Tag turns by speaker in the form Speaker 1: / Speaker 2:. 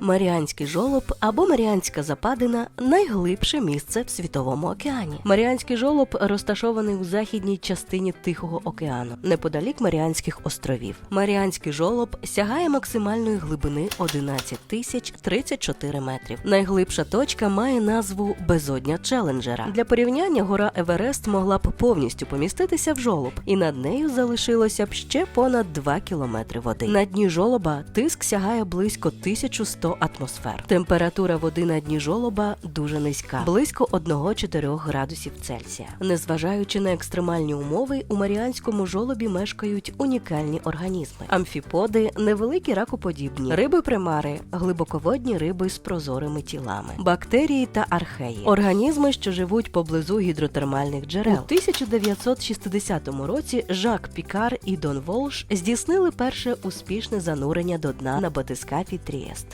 Speaker 1: Маріанський жолоб або Маріанська западина найглибше місце в світовому океані. Маріанський жолоб розташований у західній частині Тихого океану, неподалік Маріанських островів. Маріанський жолоб сягає максимальної глибини 11 тисяч 34 метрів. Найглибша точка має назву Безодня Челенджера. Для порівняння гора Еверест могла б повністю поміститися в жолоб, і над нею залишилося б ще понад 2 кілометри води. На дні жолоба тиск сягає близько 1100 атмосфер. Температура води на дні жолоба дуже низька, близько 1-4 градусів Цельсія. Незважаючи на екстремальні умови, у Маріанському жолобі мешкають унікальні організми: амфіподи, невеликі ракоподібні, риби-примари, глибоководні риби з прозорими тілами, бактерії та археї, організми, що живуть поблизу гідротермальних джерел. У 1960 році Жак Пікар і Дон Волш здійснили перше успішне занурення до дна на батискафі Трієст.